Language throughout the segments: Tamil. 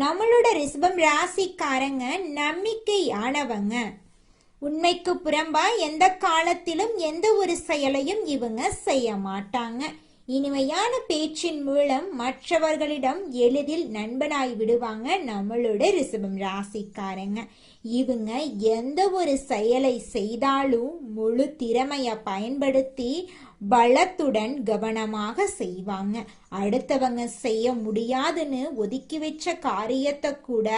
நம்மளோட ரிஷபம் ராசிக்காரங்க நம்பிக்கையானவங்க. உண்மைக்கு புறம்பா எந்த காலத்திலும் எந்த ஒரு செயலையும் இவங்க செய்ய மாட்டாங்க. இனிமையான பேச்சின் மூலம் மற்றவர்களிடம் எளிதில் நண்பனாய் விடுவாங்க நம்மளோட ரிசபம் ராசிக்காரங்க. இவங்க எந்த ஒரு செயலை செய்தாலும் முழு திறமைய பயன்படுத்தி பலத்துடன் கவனமாக செய்வாங்க. அடுத்தவங்க செய்ய முடியாதுன்னு ஒதுக்கி வச்ச காரியத்தை கூட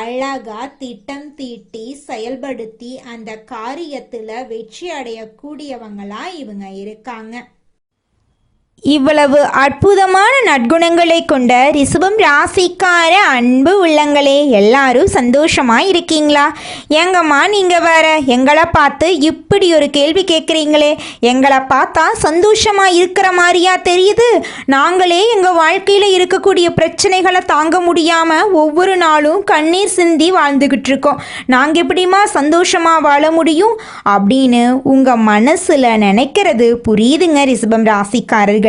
அழகா திட்டம் தீட்டி செயல்படுத்தி அந்த காரியத்துல வெற்றி அடையக்கூடியவங்களா இவங்க இருக்காங்க. இவ்வளவு அற்புதமான நற்குணங்களை கொண்ட ரிஷபம் ராசிக்கார அன்பு உள்ளங்களே எல்லாரும் சந்தோஷமா இருக்கீங்களா ஏங்கம்மா நீங்க வேற எங்களை பார்த்து இப்படி ஒரு கேள்வி கேட்குறீங்களே எங்களை பார்த்தா சந்தோஷமா இருக்கிற மாதிரியா தெரியுது? நாங்களே எங்க வாழ்க்கையில இருக்கக்கூடிய பிரச்சனைகளை தாங்க முடியாம ஒவ்வொரு நாளும் கண்ணீர் சிந்தி வாழ்ந்துகிட்டு இருக்கோம் நாங்க எப்படிமா சந்தோஷமா வாழ முடியும்? அப்படின்னு உங்க மனசுல நினைக்கிறது புரியுதுங்க ரிஷபம் ராசிக்காரர்கள்.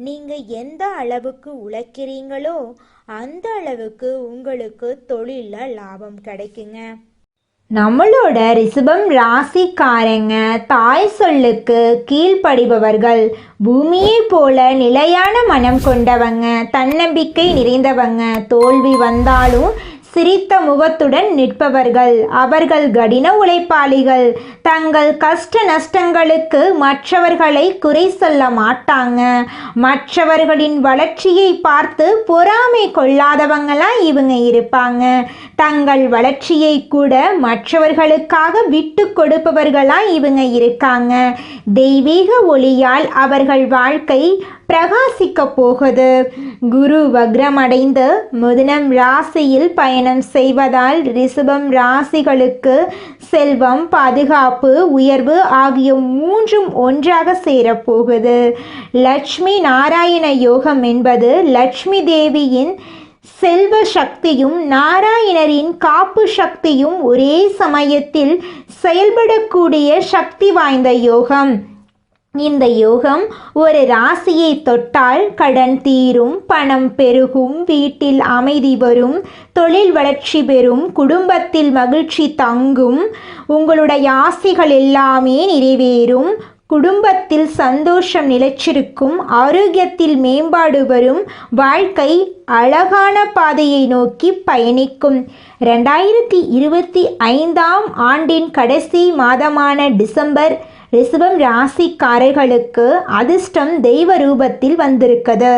நீங்க எந்த அளவுக்கு உழைக்கிறீங்களோ அந்த அளவுக்கு உங்களுக்கு தொழில லாபம் கிடைக்குங்க. நம்மளோட ரிஷபம் ராசிக்காரங்க தாய் சொல்லுக்கு கீழ்ப்படிபவர்கள் பூமியை போல நிலையான மனம் கொண்டவங்க தன்னம்பிக்கை நிறைந்தவங்க தோல்வி வந்தாலும் சிரித்த முகத்துடன் நிற்பவர்கள். அவர்கள் கடின உழைப்பாளிகள். தங்கள் கஷ்ட நஷ்டங்களுக்கு மற்றவர்களை குறை சொல்ல மாட்டாங்க. மற்றவர்களின் வளர்ச்சியை பார்த்து பொறாமை கொள்ளாதவங்களாக இவங்க இருப்பாங்க. தங்கள் வளர்ச்சியை கூட மற்றவர்களுக்காக விட்டு கொடுப்பவர்களா இவங்க இருக்காங்க. தெய்வீக ஒளியால் அவர்கள் வாழ்க்கை பிரகாசிக்க போகுது. குரு வக்ரமடைந்து முதனம் ராசியில் பயணம் செய்வதால் ரிஷபம் ராசிகளுக்கு செல்வம் பாதுகாப்பு உயர்வு ஆகிய மூன்றும் ஒன்றாக சேரப்போகுது. லட்சுமி நாராயண யோகம் என்பது லட்சுமி தேவியின் செல்வ சக்தியும் நாராயணரின் காப்பு சக்தியும் ஒரே சமயத்தில் செயல்படக்கூடிய சக்தி வாய்ந்த யோகம். இந்த யோகம் ஒரு ராசியை தொட்டால் கடன் தீரும் பணம் பெருகும் வீட்டில் அமைதி வரும் தொழில் வளர்ச்சி பெறும் குடும்பத்தில் மகிழ்ச்சி தங்கும் உங்களுடைய ஆசைகள் எல்லாமே நிறைவேறும் குடும்பத்தில் சந்தோஷம் நிலைச்சிருக்கும் ஆரோக்கியத்தில் மேம்பாடு வரும் வாழ்க்கை அழகான பாதையை நோக்கி பயணிக்கும். ரெண்டாயிரத்தி இருபத்தி ஐந்தாம் ஆண்டின் கடைசி மாதமான டிசம்பர் ரிசபம் ராசிக்காரர்களுக்கு அதிர்ஷ்டம் தெய்வ ரூபத்தில் வந்திருக்குது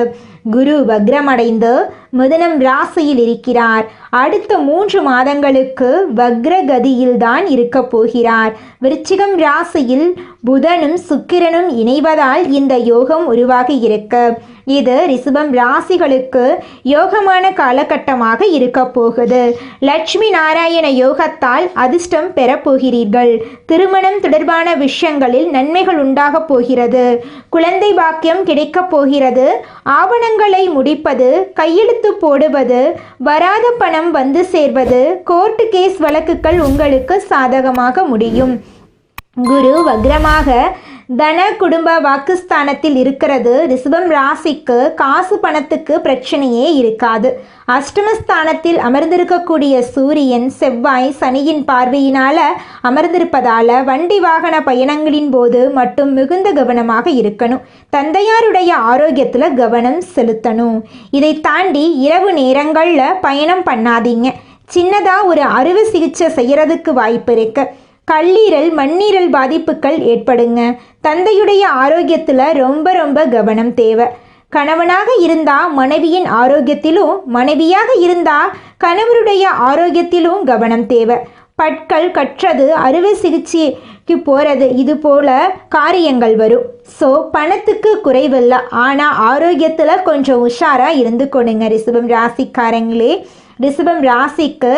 குரு வக்ரமடைந்து மிதனம் ராசியில் இருக்கிறார். அடுத்த மூன்று மாதங்களுக்கு வக்ரகதியில்தான் இருக்க போகிறார். விருச்சிகம் ராசியில் புதனும் சுக்கிரனும் இணைவதால் இந்த யோகம் உருவாகி இருக்கு. இது ரிஷபம் ராசிகளுக்கு யோகமான காலகட்டமாக இருக்க போகுது. லட்சுமி நாராயண யோகத்தால் அதிர்ஷ்டம் பெறப்போகிறீர்கள் திருமணம் தொடர்பான விஷயங்களில் நன்மைகள் உண்டாக போகிறது. குழந்தை பாக்கியம் கிடைக்கப் போகிறது. ஆவணங்களை முடிப்பது கையெழுத்து போடுவது வராத பணம் வந்து சேர்வது கோர்ட்டு கேஸ் வழக்குகள் உங்களுக்கு சாதகமாக முடியும். குரு வக்ரமாக தன குடும்ப வாக்குஸ்தானத்தில் இருக்கிறது. ரிசபம் ராசிக்கு காசு பணத்துக்கு பிரச்சனையே இருக்காது. அஷ்டமஸ்தானத்தில் அமர்ந்திருக்கக்கூடிய சூரியன் செவ்வாய் சனியின் பார்வையினால அமர்ந்திருப்பதால வண்டி வாகன பயணங்களின் போது மட்டும் மிகுந்த கவனமாக இருக்கணும். தந்தையாருடைய ஆரோக்கியத்தில் கவனம் செலுத்தணும். இதை தாண்டி இரவு நேரங்களில் பயணம் பண்ணாதீங்க. சின்னதாக ஒரு அறுவை சிகிச்சை செய்யறதுக்கு வாய்ப்பு இருக்கு. கல்லீரல் மண்ணீரல் பாதிப்புகள் ஏற்படுங்க. தந்தையுடைய ஆரோக்கியத்தில் ரொம்ப ரொம்ப கவனம் தேவை. கணவனாக இருந்தால் மனைவியின் ஆரோக்கியத்திலும் மனைவியாக இருந்தால் கணவருடைய ஆரோக்கியத்திலும் கவனம் தேவை. பற்கள் கற்றது அறுவை சிகிச்சைக்கு போகிறது இது போல காரியங்கள் வரும். ஸோ பணத்துக்கு குறைவில்லை. ஆனால் ஆரோக்கியத்தில் கொஞ்சம் உஷாராக இருந்து கொடுங்க ரிசபம் ராசிக்காரங்களே ரிஷபம் ராசிக்கு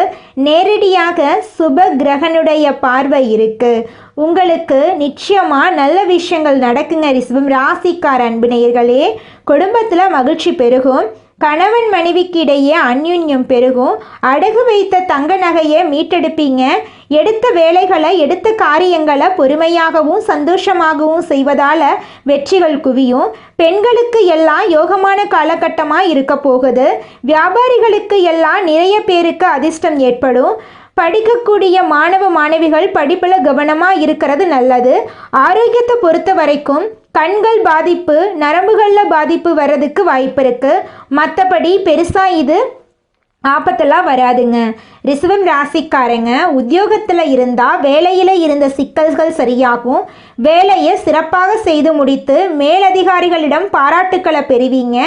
நேரடியாக சுப கிரகனுடைய பார்வை இருக்குது உங்களுக்கு நிச்சயமாக நல்ல விஷயங்கள் நடக்குங்க. ரிஷபம் ராசிக்கார அன்பு நேயர்களே குடும்பத்தில் மகிழ்ச்சி பெருகும். கணவன் மனைவிக்கு இடையே அந்யுன்யம் பெருகும். அடகு வைத்த தங்க நகையை மீட்டெடுப்பீங்க. எடுத்த வேலைகளை எடுத்த காரியங்களை பொறுமையாகவும் சந்தோஷமாகவும் செய்வதால் வெற்றிகள் குவியும். பெண்களுக்கு எல்லாம் யோகமான காலகட்டமாக இருக்க போகுது. வியாபாரிகளுக்கு எல்லாம் நிறைய பேருக்கு அதிர்ஷ்டம் ஏற்படும். படிக்கக்கூடிய மாணவ மாணவிகள் படிப்பில் கவனமாக இருக்கிறது நல்லது. ஆரோக்கியத்தை பொறுத்த வரைக்கும் கண்கள் பாதிப்பு நரம்புகளில் பாதிப்பு வர்றதுக்கு வாய்ப்பு இருக்குது மற்றபடி பெருசாக இது ஆபத்தெல்லாம் வராதுங்க. ரிசவம் ராசிக்காரங்க உத்தியோகத்தில் இருந்தால் வேலையில் இருந்த சிக்கல்கள் சரியாகும். வேலையை சிறப்பாக செய்து முடித்து மேலதிகாரிகளிடம் பாராட்டுக்களை பெறுவீங்க.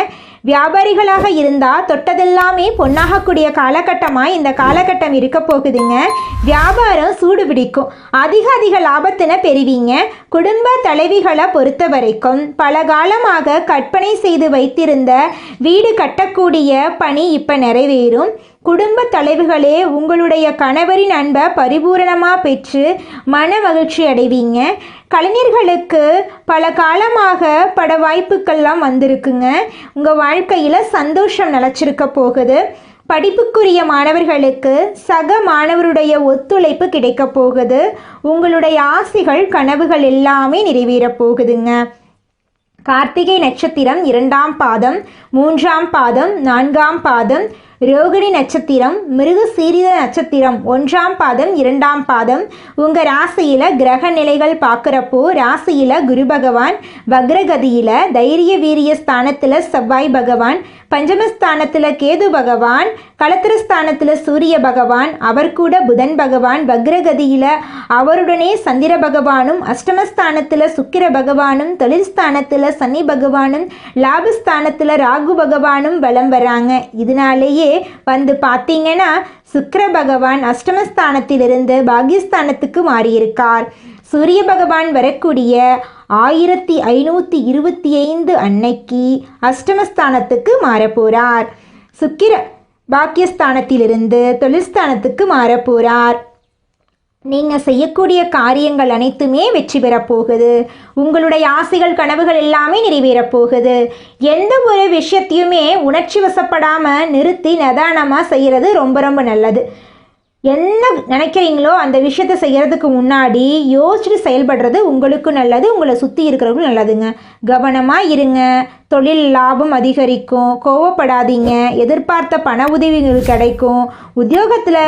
வியாபாரிகளாக இருந்தால் தொட்டதெல்லாமே பொன்னாகக்கூடிய காலகட்டமாக இந்த காலகட்டம் இருக்க போகுதுங்க. வியாபாரம் சூடு பிடிக்கும். அதிக அதிக லாபத்தின பெறுவீங்க. குடும்ப தலைவிகளை பொறுத்த வரைக்கும் பல காலமாக கற்பனை செய்து வைத்திருந்த வீடு கட்டக்கூடிய பணி இப்போ நிறைவேறும். குடும்ப தலைவுகளே உங்களுடைய கணவரின் அன்பை பரிபூரணமாக பெற்று மன மகிழ்ச்சி அடைவீங்க. கலைஞர்களுக்கு பல காலமாக பட வாய்ப்புக்கள்லாம் வந்திருக்குங்க. உங்கள் வாழ்க்கையில் சந்தோஷம் நிலச்சிருக்க போகுது. படிப்புக்குரிய மாணவர்களுக்கு சக மாணவருடைய ஒத்துழைப்பு கிடைக்க போகுது. உங்களுடைய ஆசைகள் கனவுகள் எல்லாமே நிறைவேறப் போகுதுங்க. கார்த்திகை நட்சத்திரம் இரண்டாம் பாதம் மூன்றாம் பாதம் நான்காம் பாதம் ரோகிணி நட்சத்திரம் மிருக சீரித நட்சத்திரம் ஒன்றாம் பாதம் இரண்டாம் பாதம். உங்கள் ராசியில் கிரக நிலைகள் பார்க்குறப்போ ராசியில் குரு பகவான் வக்ரகதியில் தைரிய வீரிய ஸ்தானத்தில் செவ்வாய் பகவான் பஞ்சமஸ்தானத்தில் கேது பகவான் களத்திரஸ்தானத்தில் சூரிய பகவான் அவர் கூட புதன் பகவான் வக்ரகதியில் அவருடனே சந்திர பகவானும் அஷ்டமஸ்தானத்தில் சுக்கிர பகவானும் தொழில் ஸ்தானத்தில் சனி பகவானும் லாபஸ்தானத்தில் ராகு பகவானும் வலம் வராங்க. இதனாலேயே வந்து பார்த்தீங்கன்னா சுக்கிர பகவான் அஷ்டமஸ்தானத்திலிருந்து பாகிஸ்தானத்துக்கு மாறியிருக்கார். சூரிய பகவான் வரக்கூடிய ஆயிரத்தி ஐநூற்றி இருபத்தி ஐந்து அன்னைக்கு அஷ்டமஸ்தானத்துக்கு மாறப்போகிறார் சுக்கிர பாக்கியஸ்தானத்திலிருந்து தொழில்ஸ்தானத்துக்கு மாறப்போகிறார் நீங்கள் செய்யக்கூடிய காரியங்கள் அனைத்துமே வெற்றி பெறப் போகுது உங்களுடைய ஆசைகள் கனவுகள் எல்லாமே நிறைவேறப் போகுது எந்த ஒரு விஷயத்தையுமே உணர்ச்சி வசப்படாமல் நிறுத்தி நிதானமாக செய்கிறது ரொம்ப ரொம்ப நல்லது. என்ன நினைக்கிறீங்களோ அந்த விஷயத்தை செய்கிறதுக்கு முன்னாடி யோசிச்சுட்டு செயல்படுறது உங்களுக்கு நல்லது உங்களை சுற்றி இருக்கிறவங்களுக்கும் நல்லதுங்க. கவனமாக இருங்க. தொழில் லாபம் அதிகரிக்கும். கோவப்படாதீங்க. எதிர்பார்த்த பண உதவிகள் கிடைக்கும். உத்தியோகத்தில்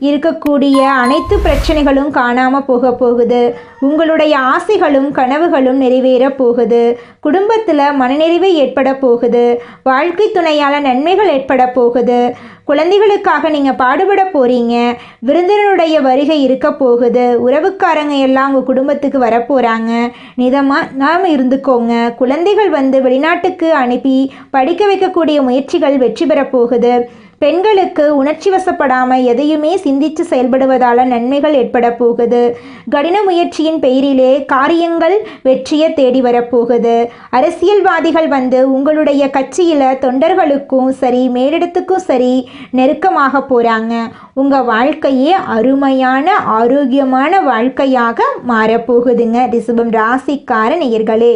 இருக்கக்கூடிய அனைத்து பிரச்சனைகளும் காணாமல் போக போகுது. உங்களுடைய ஆசைகளும் கனவுகளும் நிறைவேற போகுது. குடும்பத்தில் மனநிறைவு ஏற்பட போகுது. வாழ்க்கை துணையால் நன்மைகள் ஏற்பட போகுது. குழந்தைகளுக்காக நீங்கள் பாடுபட போகிறீங்க விருந்தினருடைய வருகை இருக்க போகுது. உறவுக்காரங்க எல்லாம் உங்கள் குடும்பத்துக்கு வரப்போகிறாங்க நிதமாக நாம் இருந்துக்கோங்க. குழந்தைகள் வந்து வெளிநாட்டுக்கு அனுப்பி படிக்க வைக்கக்கூடிய முயற்சிகள் வெற்றி பெற போகுது. பெண்களுக்கு உணர்ச்சி வசப்படாமல் எதையுமே சிந்தித்து செயல்படுவதால் நன்மைகள் ஏற்பட போகுது. கடின முயற்சியின் பெயரிலே காரியங்கள் வெற்றியை தேடி வரப்போகுது. அரசியல்வாதிகள் வந்து உங்களுடைய கட்சியில் தொண்டர்களுக்கும் சரி மேலிடத்துக்கும் சரி நெருக்கமாக போகிறாங்க உங்கள் வாழ்க்கையே அருமையான ஆரோக்கியமான வாழ்க்கையாக மாறப்போகுதுங்க. ரிசபம் ராசிக்கார நேயர்களே.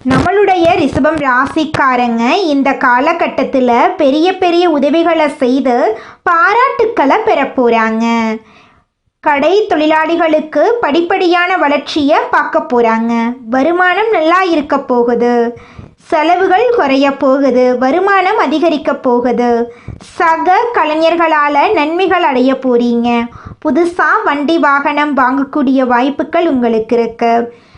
நம்மளுடைய ரிஷபம் ராசிக்காரங்க இந்த காலகட்டத்தில் பெரிய பெரிய உதவிகளை செய்து பாராட்டுக்களை பெற போகிறாங்க கடை தொழிலாளிகளுக்கு படிப்படியான வளர்ச்சியை பார்க்க போகிறாங்க வருமானம் நல்லா இருக்க போகுது. செலவுகள் குறைய போகுது. வருமானம் அதிகரிக்க போகுது. சக கலைஞர்களால் நன்மைகள் அடைய போகிறீங்க புதுசாக வண்டி வாகனம் வாங்கக்கூடிய வாய்ப்புகள் உங்களுக்கு இருக்குது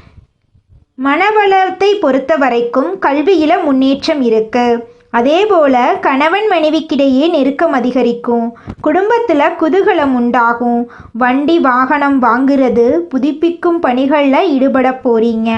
மனவளத்தை பொறுத்த வரைக்கும் கல்வியில் முன்னேற்றம் இருக்கு. அதே போல் கணவன் மனைவிக்கிடையே நெருக்கம் அதிகரிக்கும். குடும்பத்தில் குதூகலம் உண்டாகும். வண்டி வாகனம் வாங்குறது புதுப்பிக்கும் பணிகளில் ஈடுபட போறீங்க.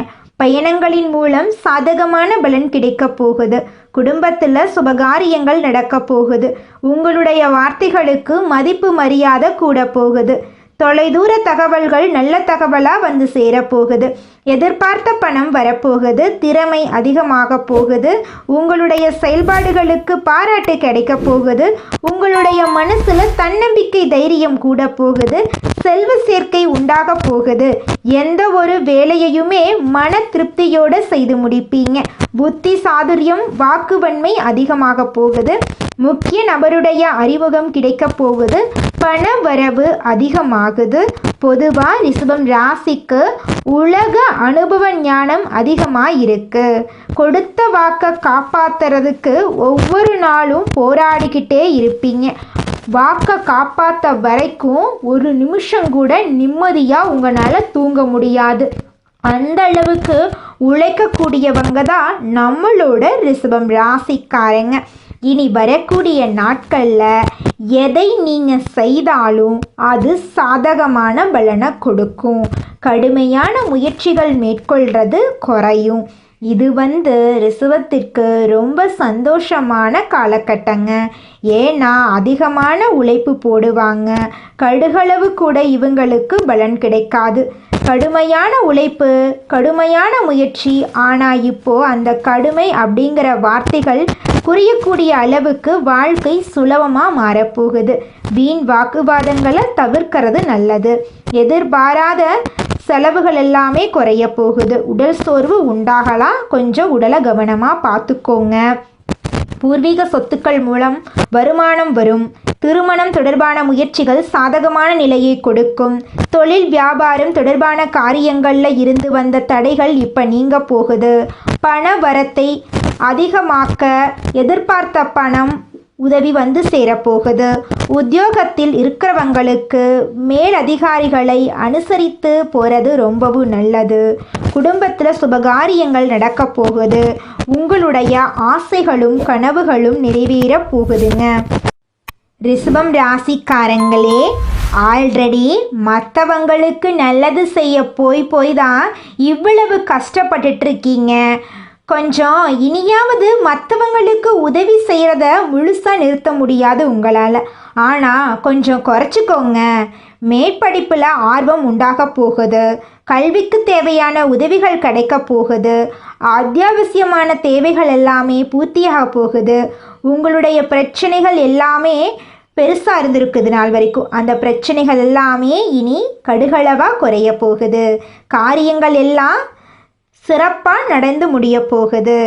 பயணங்களின் மூலம் சாதகமான பலன் கிடைக்க போகுது. குடும்பத்தில் சுபகாரியங்கள் நடக்க போகுது. உங்களுடைய வார்த்தைகளுக்கு மதிப்பு மரியாதை கூட போகுது. தொலைதூர தகவல்கள் நல்ல தகவலாக வந்து சேரப்போகுது எதிர்பார்த்த பணம் வரப்போகுது திறமை அதிகமாக போகுது உங்களுடைய செயல்பாடுகளுக்கு பாராட்டு கிடைக்க போகுது உங்களுடைய மனசில் தன்னம்பிக்கை தைரியம் கூட போகுது செல்வ சேர்க்கை உண்டாக போகுது. எந்த ஒரு வேலையையுமே மன திருப்தியோடு செய்து முடிப்பீங்க. புத்தி சாதுரியம் வாக்குவன்மை அதிகமாக போகுது. முக்கிய நபருடைய அறிமுகம் கிடைக்க போகுது. பண வரவு அதிகமாகுது. பொதுவாக ரிஷபம் ராசிக்கு உலக அனுபவ ஞானம் அதிகமாக இருக்கு கொடுத்த வாக்கை காப்பாத்துறதுக்கு ஒவ்வொரு நாளும் போராடிக்கிட்டே இருப்பீங்க. வாக்கை காப்பாற்ற வரைக்கும் ஒரு நிமிஷம் கூட நிம்மதியாக உங்களால் தூங்க முடியாது. அந்த அளவுக்கு உழைக்கக்கூடியவங்க தான் நம்மளோட ரிசபம் ராசிக்காரங்க. இனி வரக்கூடிய நாட்களில் எதை நீங்கள் செய்தாலும் அது சாதகமான பலனை கொடுக்கும். கடுமையான முயற்சிகள் மேற்கொள்கிறது குறையும். இது வந்து ரிசுவத்திற்கு ரொம்ப சந்தோஷமான காலகட்டங்க. ஏன்னா அதிகமான உழைப்பு போடுவாங்க. கடுகளவு கூட இவங்களுக்கு பலன் கிடைக்காது. கடுமையான உழைப்பு கடுமையான முயற்சி ஆனால் இப்போ அந்த கடுமை அப்படிங்கிற வார்த்தைகள் புரியக்கூடிய அளவுக்கு வாழ்க்கை சுலபமாக மாறப்போகுது. வீண் வாக்குவாதங்களை தவிர்க்கிறது நல்லது. எதிர்பாராத செலவுகள் எல்லாமே குறைய போகுது. உடல் சோர்வு உண்டாகலாம் கொஞ்சம் உடலை கவனமாக பார்த்துக்கோங்க. பூர்வீக சொத்துக்கள் மூலம் வருமானம் வரும். திருமணம் தொடர்பான முயற்சிகள் சாதகமான நிலையை கொடுக்கும். தொழில் வியாபாரம் தொடர்பான காரியங்களில் இருந்து வந்த தடைகள் இப்போ நீங்க போகுது. பண வரத்தை அதிகமாக்க எதிர்பார்த்த பணம் உதவி வந்து சேரப்போகுது. உத்தியோகத்தில் இருக்கிறவங்களுக்கு மேல் அதிகாரிகளை அனுசரித்து போகிறது ரொம்பவும் நல்லது. குடும்பத்தில் சுபகாரியங்கள் நடக்க போகுது. உங்களுடைய ஆசைகளும் கனவுகளும் நிறைவேற போகுதுங்க. ரிஷபம் ராசிக்காரங்களே ஆல்ரெடி மற்றவங்களுக்கு நல்லது செய்ய போய் போய் தான் இவ்வளவு கஷ்டப்பட்டுட்டு இருக்கீங்க. கொஞ்சம் இனியாவது மற்றவங்களுக்கு உதவி செய்கிறத முழுசாக நிறுத்த முடியாது உங்களால். ஆனால் கொஞ்சம் குறைச்சிக்கோங்க. மேற்படிப்பில் ஆர்வம் உண்டாக போகுது. கல்விக்கு தேவையான உதவிகள் கிடைக்க போகுது. அத்தியாவசியமான தேவைகள் எல்லாமே பூர்த்தியாக போகுது. உங்களுடைய பிரச்சனைகள் எல்லாமே பெருசாக இருந்திருக்குது நாள் வரைக்கும். அந்த பிரச்சனைகள் எல்லாமே இனி கடுகளவாக குறைய போகுது. காரியங்கள் எல்லாம் சிறப்பாக நடந்து முடிய போகுது.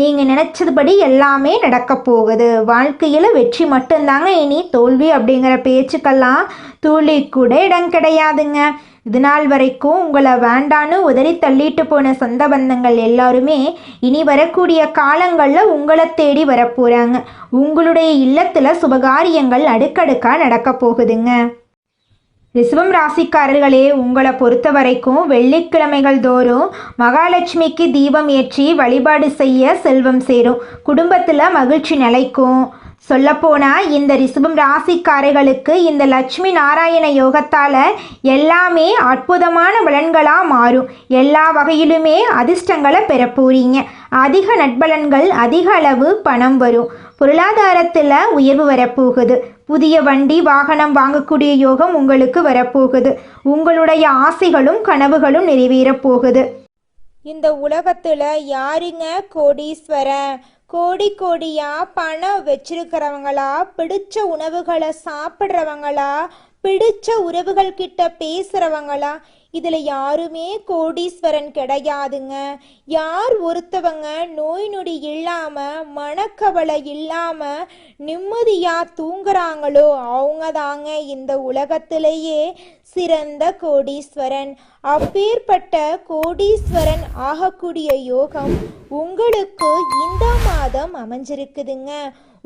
நீங்கள் நினச்சதுபடி எல்லாமே நடக்க போகுது. வாழ்க்கையில் வெற்றி மட்டும்தாங்க இனி தோல்வி அப்படிங்கிற பேச்சுக்கெல்லாம் துளி கூட இடம் கிடையாதுங்க. இது நாள் வரைக்கும் உங்களை வேண்டான்னு உதறி தள்ளிட்டு போன சொந்த பந்தங்கள் எல்லாருமே இனி வரக்கூடிய காலங்களில் உங்களை தேடி வரப்போகிறாங்க உங்களுடைய இல்லத்தில் சுபகாரியங்கள் அடுக்கடுக்காக நடக்க போகுதுங்க. ரிஷபம் ராசிக்காரர்களே உங்களை பொறுத்த வரைக்கும் வெள்ளிக்கிழமைகள் தோறும் மகாலட்சுமிக்கு தீபம் ஏற்றி வழிபாடு செய்ய செல்வம் சேரும். குடும்பத்தில் மகிழ்ச்சி நிலைக்கும். சொல்லப்போனால் இந்த ரிஷபம் ராசிக்காரர்களுக்கு இந்த லட்சுமி நாராயண யோகத்தால் எல்லாமே அற்புதமான பலன்களாக மாறும். எல்லா வகையிலுமே அதிர்ஷ்டங்களை பெற போறீங்க அதிக நட்பலன்கள் அதிக அளவு பணம் வரும். பொருளாதாரத்தில் உயர்வு வரப்போகுது. புதிய வண்டி வாகனம் வாங்கக்கூடிய யோகம் உங்களுக்கு வரப்போகுது. உங்களுடைய ஆசைகளும் கனவுகளும் நிறைவேறப் போகுது இந்த உலகத்தில் யாருங்க கோடீஸ்வரன்? கோடி கோடியா பணம் வச்சிருக்கிறவங்களா? பிடிச்ச உணவுகளை சாப்பிட்றவங்களா? பிடிச்ச உறவுகள் கிட்ட பேசுறவங்களா? இதுல யாருமே கோடீஸ்வரன் கிடையாதுங்க. யார் ஒருத்தவங்க நோய் நொடி இல்லாம மனக்கவலை இல்லாம நிம்மதியா தூங்குறாங்களோ அவங்க தாங்க இந்த உலகத்திலேயே சிறந்த கோடீஸ்வரன். அப்பேற்பட்ட கோடீஸ்வரன் ஆகக்கூடிய யோகம் உங்களுக்கு இந்த மாதம் அமைஞ்சிருக்குதுங்க.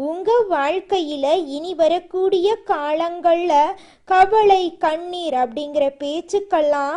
உங்க வாழ்க்கையில இனி வரக்கூடிய காலங்கள்ல கவலை கண்ணீர் அப்படிங்கிற பேச்சுக்கெல்லாம்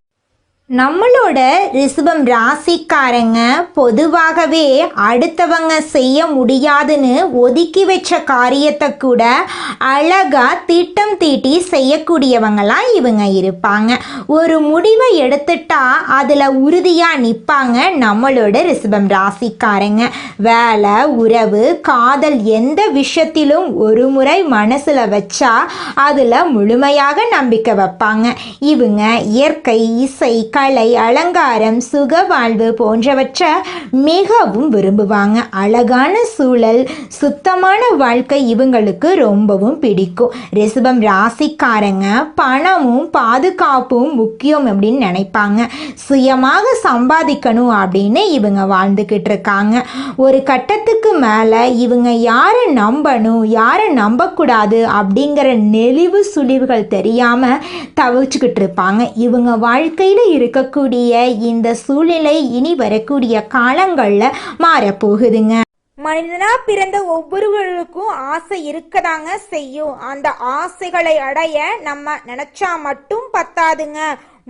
நம்மளோட ரிசபம் ராசிக்காரங்க பொதுவாகவே அடுத்தவங்க செய்ய முடியாதுன்னு ஒதுக்கி வச்ச காரியத்தை கூட அழகாக திட்டம் தீட்டி செய்யக்கூடியவங்களாம் இவங்க இருப்பாங்க. ஒரு முடிவை எடுத்துட்டா அதில் உறுதியாக நிற்பாங்க நம்மளோட ரிசபம் ராசிக்காரங்க. வேலை உறவு காதல் எந்த விஷயத்திலும் ஒரு முறை மனசில் வச்சா அதில் முழுமையாக நம்பிக்கை வைப்பாங்க. இவங்க இயற்கை இசை கலை அலங்காரம் சுக வாழ்வு போன்றவற்றை மிகவும் விரும்புவாங்க. அழகான சூழல் சுத்தமான வாழ்க்கை இவங்களுக்கு ரொம்பவும் பிடிக்கும். ரிசபம் ராசிக்காரங்க பணமும் பாதுகாப்பும் முக்கியம் அப்படின்னு நினைப்பாங்க. சுயமாக சம்பாதிக்கணும் அப்படின்னு இவங்க வாழ்ந்துக்கிட்டு இருக்காங்க. ஒரு கட்டத்துக்கு மேலே இவங்க யாரை நம்பணும் யாரை நம்பக்கூடாது அப்படிங்கிற நெளிவு சுழிவுகள் தெரியாமல் தவிச்சுக்கிட்டு இருப்பாங்க. இவங்க வாழ்க்கையில் இருக்கக்கூடிய இந்த சூழ்நிலை இனி வரக்கூடிய காலங்களில் மாறப்போகுதுங்க. மனிதனா பிறந்த ஒவ்வொருவருக்கும் ஆசை இருக்கதாங்க செய்யும். அந்த ஆசைகளை அடைய நம்ம நினைச்சா மட்டும் பத்தாதுங்க.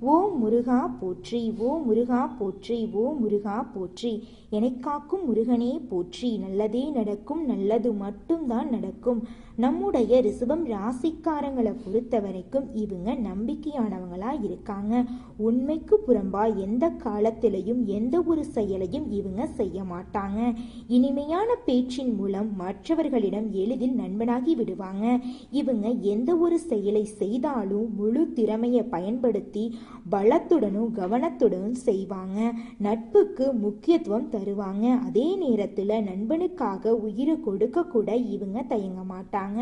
ஓ முருகா போற்றி ஓ முருகா போற்றி ஓ முருகா போற்றி. எனக்காக்கும் முருகனே போற்றி. நல்லதே நடக்கும் நல்லது மட்டும்தான் நடக்கும். நம்முடைய ரிசபம் ராசிக்காரங்களை பொறுத்த வரைக்கும் இவங்க நம்பிக்கையானவங்களா இருக்காங்க. உண்மைக்கு புறம்பா எந்த காலத்திலையும் எந்த ஒரு செயலையும் இவங்க செய்ய மாட்டாங்க. இனிமையான பேச்சின் மூலம் மற்றவர்களிடம் எளிதில் நண்பனாகி விடுவாங்க. இவங்க இவங்க எந்த ஒரு செயலை செய்தாலும் முழு திறமையை பயன்படுத்தி பலத்துடனும் கவனத்துடனும் செய்வாங்க. நட்புக்கு முக்கியத்துவம் தருவாங்க. அதே நேரத்தில் நண்பனுக்காக உயிரை கொடுக்க கூட இவங்க தயங்க மாட்டாங்க.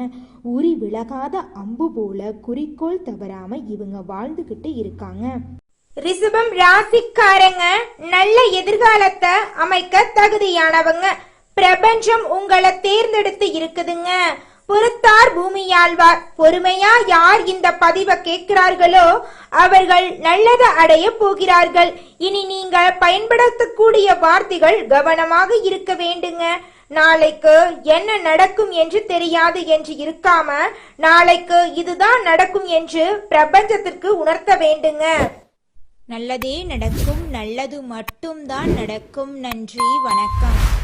உரி விலகாத அம்பு போல குறிக்கோள் தவறாம இவங்க வாழ்ந்துகிட்டு இருக்காங்க. ரிசபம் ராசிக்காரங்க நல்ல எதிர்காலத்தை அமைக்க தகுதியானவங்க. பிரபஞ்சம் உங்களை தேர்ந்தெடுத்து இருக்குதுங்க. பொறுத்தார் பூமியாழ்வார். பொறுமையா யார் இந்த பதிவை கேட்கிறார்களோ அவர்கள் நல்லதை அடைய போகிறார்கள். இனி நீங்க பயன்படுத்தக்கூடிய வார்த்தைகள் கவனமாக இருக்க வேண்டுங்க. நாளைக்கு என்ன நடக்கும் என்று தெரியாது என்று இருக்காம நாளைக்கு இதுதான் நடக்கும் என்று பிரபஞ்சத்திற்கு உணர்த்த வேண்டுங்க. நல்லதே நடக்கும் நல்லது மட்டும்தான் நடக்கும். நன்றி வணக்கம்.